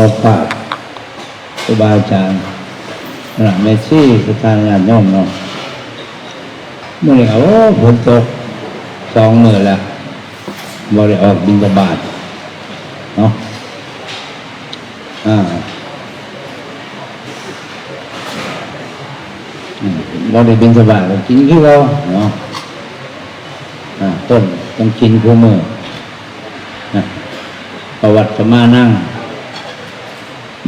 เอาฝากครูบาอาจารย์หลังเมซี่สถานญาติโยมเนาะเมื่อนี้โอ้ฝนตกสองมือแล้วบริออกบินกบาทเนาะอ่าอืมบริบินกบาทก็กินที่เราเนาะต้นต้องกินคู่มือนะประวัติก็มานั่ง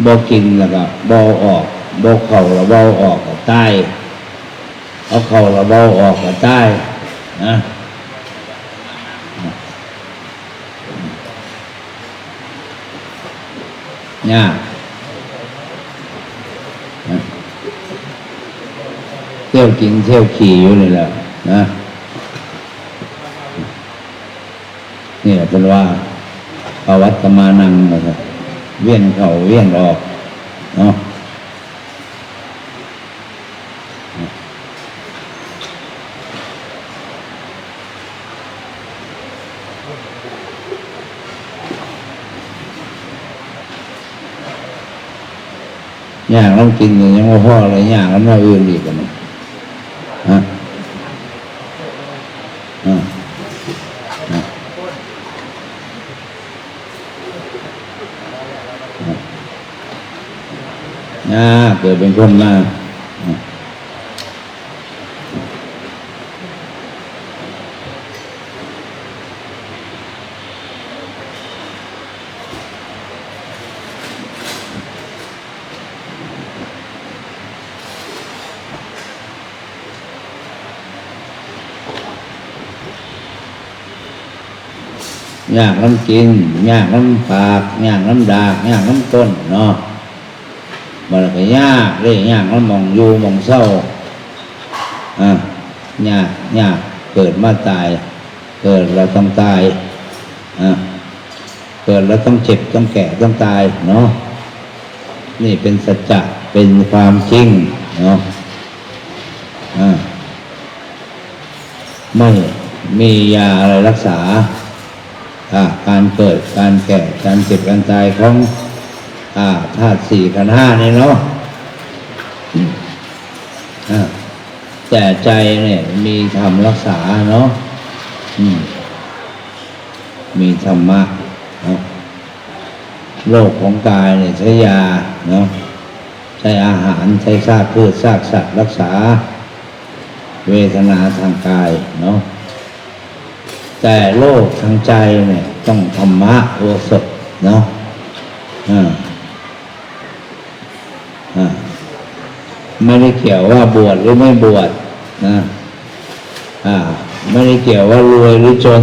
บ่กินแล้วก็บ่ออกบ่เข่าแล้วบ่ออกก็ใต้เอาเข่าแล้วบ่ออกก็ใต้นะยากนะเที่ยวกินเที่ยวขี่อยู่นี่แหละนะนี่แหละเป็นว่าประวัติมานังนะครับ เวียนเข้าเวียนออกเนาะอย่างน้ำกินเนี่ยยังว่าพ่ออะไรอย่างนั้นว่าอื่นอีกกันฮะอ่าอ่า นะ เกิดเป็นคนมาอยากน้ำกินอยากน้ำปากอยากน้ำดากอยากน้ำต้นเนาะ มันก็ยากเลยยากมันมองอยู่มองเศร้าอะยากยากเกิดมาตาย เกิดเราต้องตายอะเกิดเราต้องเจ็บต้องแก่ต้องตายเนาะนี่เป็นสัจจะเป็นความจริงเนาะอะไม่มียาอะไรรักษาอะการเกิดการแก่การเจ็บการตายของ อ่าธาตุสี่ขันธ์ห้านี่เนาะอ่าแต่ใจเนี่ย มีธรรมรักษาเนาะมีธรรมะเนาะโรคของกายเนี่ยใช้ยาเนาะใช้อาหารใช้ซากพืชซากสัตว์รักษา เวทนาทางกายเนาะแต่โรคทางใจเนี่ย ต้องธรรมะโอสถเนาะอ่า ไม่ได้เกี่ยวว่าบวชหรือไม่บวชนะอ่าไม่ได้เกี่ยวว่ารวยหรือจน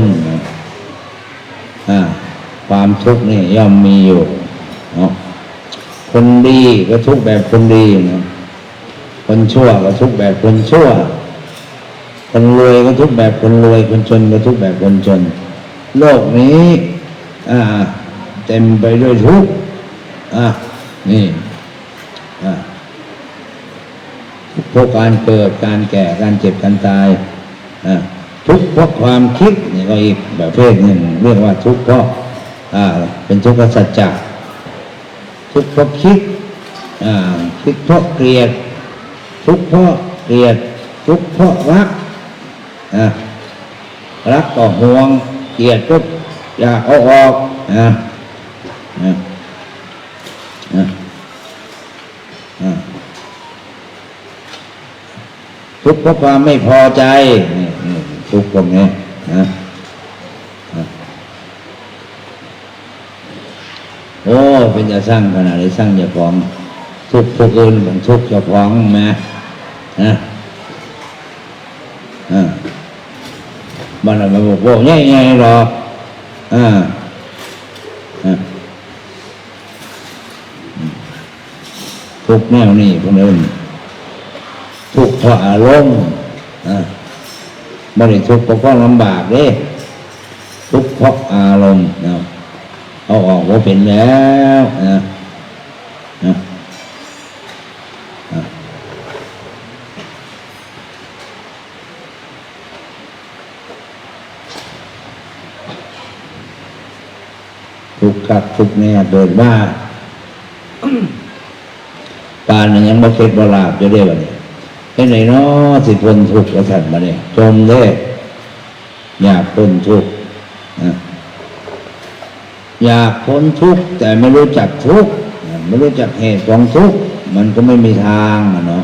อ่าความทุกข์นี่ย่อมมีอยู่เนาะคนดีก็ทุกแบบคนดีนะคนชั่วก็ทุกแบบคนชั่ว คนรวยก็ทุกแบบคนรวย คนจนก็ทุกแบบคนจน โลกนี้อ่าเต็มไปด้วยทุกข์อ่านี่ อ่าทุกการเกิดการแก่การเจ็บการตายทุกข์เพราะความคิดนี่ก็อีกแบบเพศหนึ่ง เรียกว่าทุกข์เพราะเป็นทุกขสัจจะทุกข์เพราะคิดอ่าคิดเพราะเกลียด ทุกข์เพราะเกลียด ทุกข์เพราะรักรักก็ห่วงเกลียดก็อยากเอาออกอ่าอ่าอ่า อ่า ทุกข์เพราะความไม่พอใจนี่นี่ทุกข์ตรงนี้นะโอ้ เป็นจะสร้างขนาดนี้สร้างเจ้าของทุกข์ผู้อื่นมือนทุกข์เจ้าของแม่นะอ่ามันอะไราบอกว่าง่ๆหรออ่าอ่าทุกแนวนี่พวกนั้น ทุกข์เพราะอารมณ์อะไม่ได้ทุกข์เพราะความลำบากเด้ทุกข์เพราะอารมณ์นะเอาออกว่าเป็นแล้วนะนะอะทุกข์กับทุกข์เนี่ยเดินว่าปานนั้นยังบ่เก็ดบ่ลาบอยู่เด้บัดนี้ ไหนเนาะสิพ้นทุกข์ว่าซั่นบัดนี้จมเด้อยากพ้นทุกข์อยากพ้นทุกข์แต่ไม่รู้จักทุกข์ไม่รู้จักเหตุของทุกข์มันก็ไม่มีทางเนาะ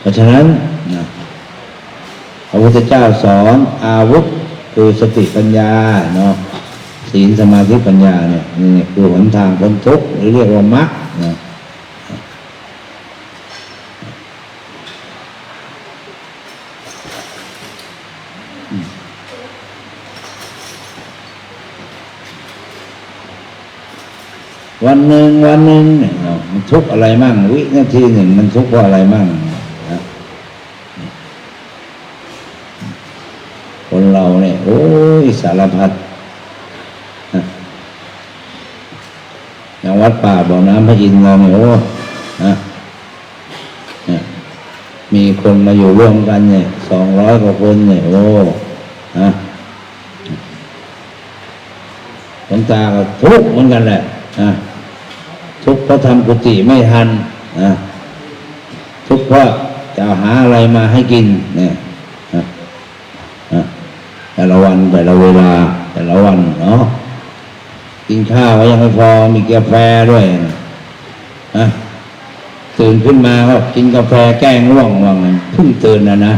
เพราะฉะนั้นพระพุทธเจ้าสอนอาวุธคือสติปัญญาเนาะศีลสมาธิปัญญาเนี่ยนี่คือหนทางพ้นทุกข์หรือเรียกว่ามรรคนะ วันหนึ่งวันหนึ่งเนี่ยมันทุกอะไรมั่งวินาทีหนึ่งมันทุกเพราะอะไรมั่งคนเราเนี่ยโอ้ยสารพัดนะอย่างวัดป่าบ่อน้ำพระอินทร์เราเนี่ยโอ้นะเนี่ยมีคนมาอยู่ร่วมกันเนี่ยสองร้อยกว่าคนเนี่ยโอ้นะหลวงตาก็ทุกเหมือนกันแหละนะ ทุกข์เพระทำกุฏิไม่ทันนะทุกข์เพราะจะหาอะไรมาให้กินเนี่ยแต่ละวันแต่ละเวลา แต่ละวันเนาะกินข้าวก็ยังไม่พอมีกาแฟด้วยนะตื่นขึ้นมาก็กินกาแฟแก้ง่วงว่างเพิ่งตื่นนะนะ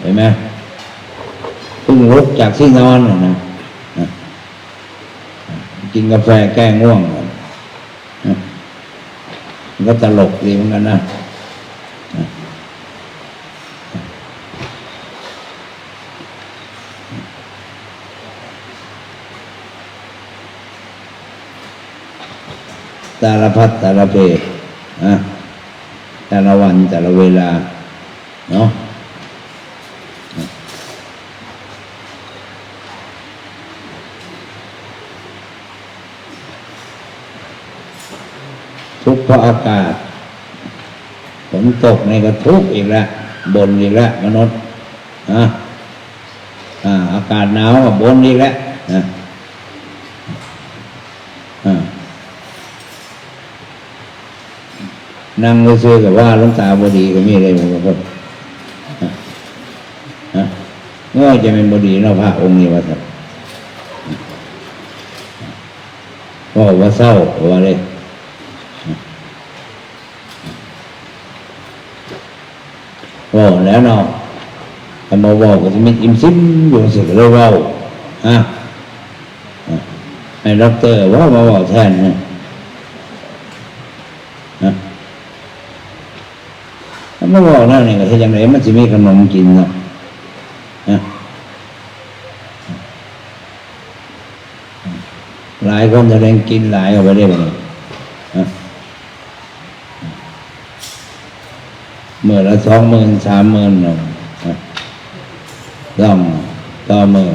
เห็นไหมเพิ่งลุกจากที่นอนนะนะนะกินกาแฟแก้ง่วง ก็ตลกดีเหมือนกันนะแต่ละพัดต่ละเพอะแต่ละวันแต่ละเวลา เนาะทุกข์เพ ราะอากาศฝนตกในกระทุกอีกแล้วบนอีกแล้วมนุษย์อะอากาศหนาวกับบนอีกแล้วนะอ่านั่งซื้อกับว่าลุงตาบดีก็มีอะไรบางคนอะอะเมื่อจะเป็นบดีเนาะพระองค์นี้ว่าสักว่าว่าเศร้าว่าอะ ไรว่าแล้วเนาะแต่มาว่าก็จะมีอิ่มซิมอยู่สิก็เลยเว่าฮะให้ด็อกเตอร์ว่ามาว่าแทนนะฮะถ้ามาว่าแล้วนี่ก็ที่ยังไงมันจะมีขนมกินเนาะฮะหลายคนจะเร่งกินหลายเอาไปได้ไเมื่อละสองหมื่นสามหมื่นเนาะต้องต่อมือ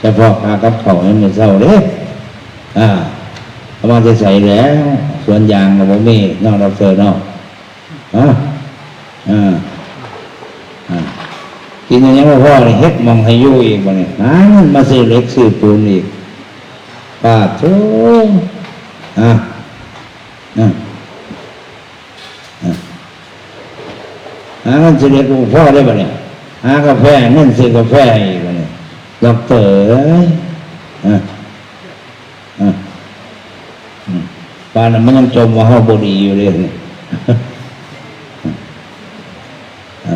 เฉพาะคากับเขาให้มันเศร้าเด้อ่าเอามาจะใส่แล้วส่วนยางกับผมมีนอกเราเจอเนอ่าอ่าอ่ากินอย่างนี้พ่อเลยเฮ็ดมองให้ยู่อีกบ่เนี่ยหาเงินมาซื้อเล็กซื้อปูนอีกปาดโถอ่าอ่า หาเงินซื้อเล็กกูพ่อได้ปะเนี่ยหากาแฟเงินซื้อกาแฟอีกปะเนี่ยดอกเตอร์อะอะปานมันยังจมว่าเฮาบดีอยู่เลยเนี่ยอะ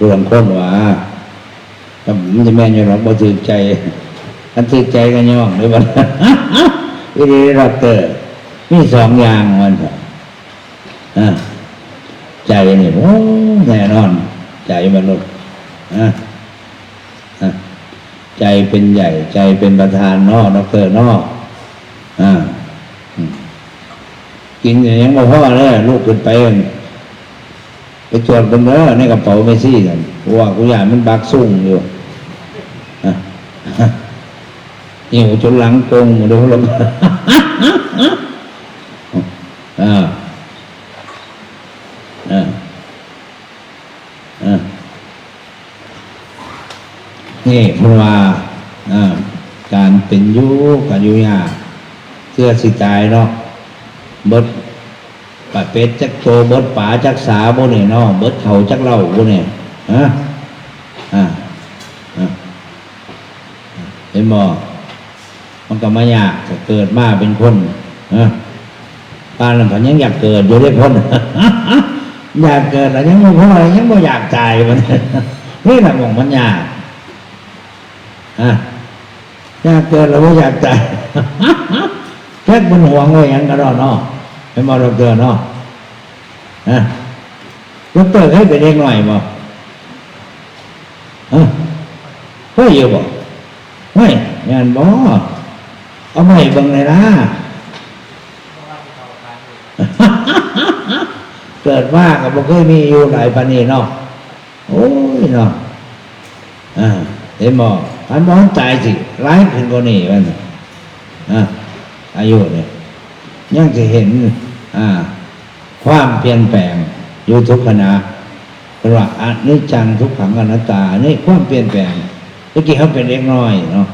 รวมคนว่าแต่มันจะแม่นอยู่หรอกบ่ถือใจอันถือใจกันย่องเลยบ่วิธีดอกเตอร์มีสองอย่างมันอะ ใจนี่โอ้แน่นอน ใจมนุษย์นะใจเป็นใหญ่ ใจเป็นประธานนอกดอกเตอร์นอกอ่ากินอย่างบ่พ่อเลยลูกขึ้นไปไปตรวจกันเด้อในกระเป๋าไม่ซี่กันว่ากูอยากมันบักสุ่งอยู่อะหิวจนหลังกงดูลมอ่าอ่าอ่า นี่เพราะว่าการเป็นยุการยูยากเกลือสิตายเนาะเบิดปลาเป็ดจักโตเบิดป่าจักสาบ่เนี่ยเนาะเบิดเขาจักเหล่าบ่เนี่ยฮะอ่าอ่าเห็นบ่มันก็มายากเกิดมาเป็นคนฮะป้านนั้นพันยังอยากเกิดอยู่ได้คนอยากเกิดแล้วยังบ่พอยังบ่อยากตายมันนี่แหละมองมันยาก ยากเกิดแล้วบ่อยากตายแค่บนห่วงไว้หยังก็รอดเนาะเป็นมอดอกเตอเนาะฮะดอกเตอร์ให้เป็นเด็กหน่อยบ่ฮะเฮ้ยอยู่บ่เฮ้ยงานบ่เอาไม่บิ่งเลยนะเกิดว่ากับบ่เคยมีอยู่หลายปานนี้เนาะโอ้ยเนาะอ่าเห็นบ่ อันบ่มันตายสิร้ายขึ้นกว่านี้มันอ่าอายุเนี่ยยังจะเห็น อ่า ความเปลี่ยนแปลงอยู่ทุกขณะเพราะว่าอนิจจังทุกขังอนัตตานี่ความเปลี่ยนแปลงเมื่อกี้เขาเป็นเล็กน้อยเนาะ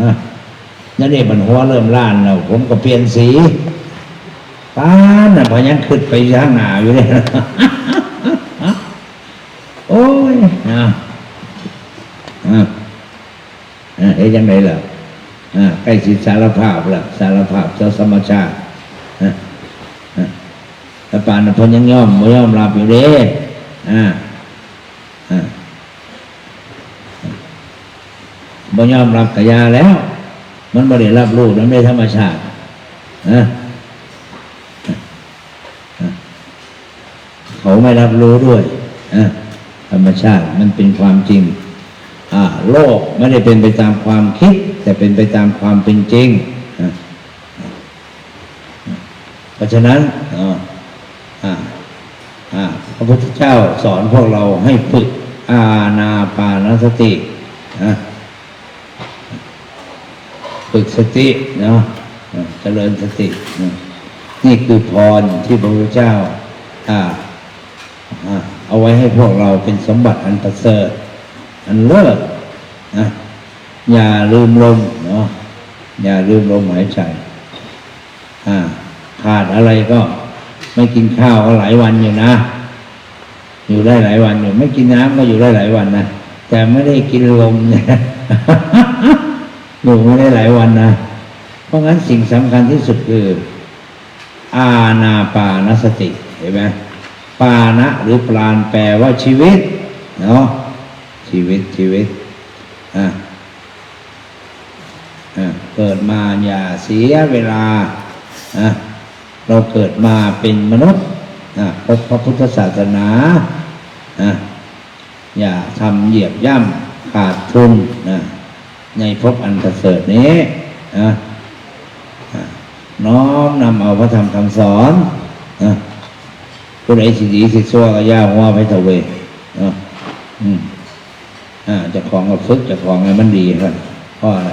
อะนั่นเองมันหัวเริ่มล้านแล้วผมก็เปลี่ยนสีป้าน่ะพยังขึ้นไปข้างหนาอยู่เลยโอ้ยอ่าอ่า อ่าเอ๊ยยังไงล่ะอ่าใกล้สิสารภาพล่ะ สารภาพเจ้าสมชาติอ่าอ่าแต่ป่านพนยังย่อมไม่ยอมรับอยู่เด้อ่าอ่าบ่ยอมรับกยาแล้ว มันไม่ได้รับรู้มันไม่ธรรมชาตินะเขาไม่รับรู้ด้วยอะธรรมชาติมันเป็นความจริง โลกไม่ได้เป็นไปตามความคิด แต่เป็นไปตามความเป็นจริง เพราะฉะนั้นพระพุทธเจ้าสอนพวกเราให้ฝึกอาณาปานสติฝึกสติเนาะเจริญสติ นี่คือพรที่พระพุทธเจ้าเอาไว้ให้พวกเราเป็นสมบัติอันประเสริฐ อันเลิศนะอย่าลืมลมเนาะอย่าลืมลมหายใจอ่าขาดอะไรก็ ไม่กินข้าวก็หลายวันอยู่นะ อยู่ได้หลายวันอยู่ ไม่กินน้ำก็อยู่ได้หลายวันนะแต่ไม่ได้กินลมเนี่ยอยู่ไม่ได้หลายวันนะเพราะงั้นสิ่งสำคัญที่สุดคือ อาณาปานสติเห็นไหมปานะหรือปราณแปลว่าชีวิตเนาะ ชีวิตชีวิตอะอะเกิดมาอย่าเสียเวลาอะเราเกิดมาเป็นมนุษย์อะพบพระพุทธศาสนาอะอย่าทำเหยียบย่ำขาดทุนนะในภพอันประเสริฐนี้อะอะน้อมนำเอาพระธรรมคำสอนอะผู้ใดสิดีสิซัวก็ย่าหัวไปเถอะเวนะอืม อ่าจะของก็ฝึกจะของให้มันดีครับเพราะอะไร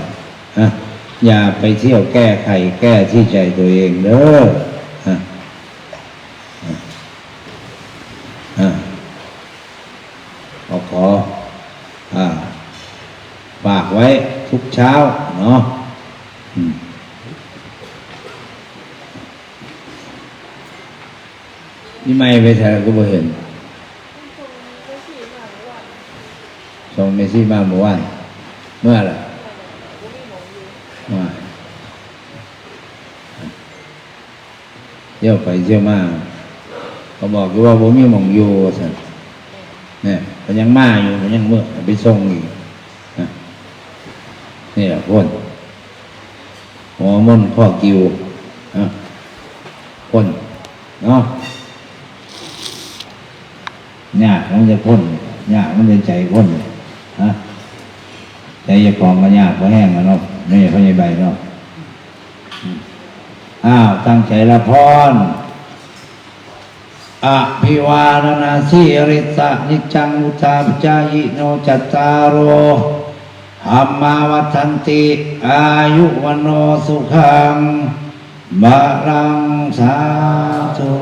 อะอย่าไปเที่ยวแก้ไขแก้ที่ใจตัวเองเด้ออะอะอะขอขออ่าฝากไว้ทุกเช้าเนาะนี่ไม่ไปแทนก็บ่เห็น ส่งเมสซี่มาเมื่อวานเมื่อไหร่มาเที่ยวไปเที่ยวมาเขาบอกว่าผมมีหมองอยู่สันเนี่ยมันยังมาอยู่มันยังเมื่อไปส่งอีกนี่แหละพ่นหัวมุ่นข้อกิวนะพ่นเนาะยากมันจะพ้นยากมันเป็นใจพ้น ฮะใจจะคลองก็ยากก็แห้งแล้วเนาะไม่ใช่พยาใบเนาะอ้าวตั้งใจละพรอะพิวานนาสีริสะนิจังอุตาปจายโนจัตตารโอหัมมาวัฏันติ อายุวันโนสุขังบาลังสาธุ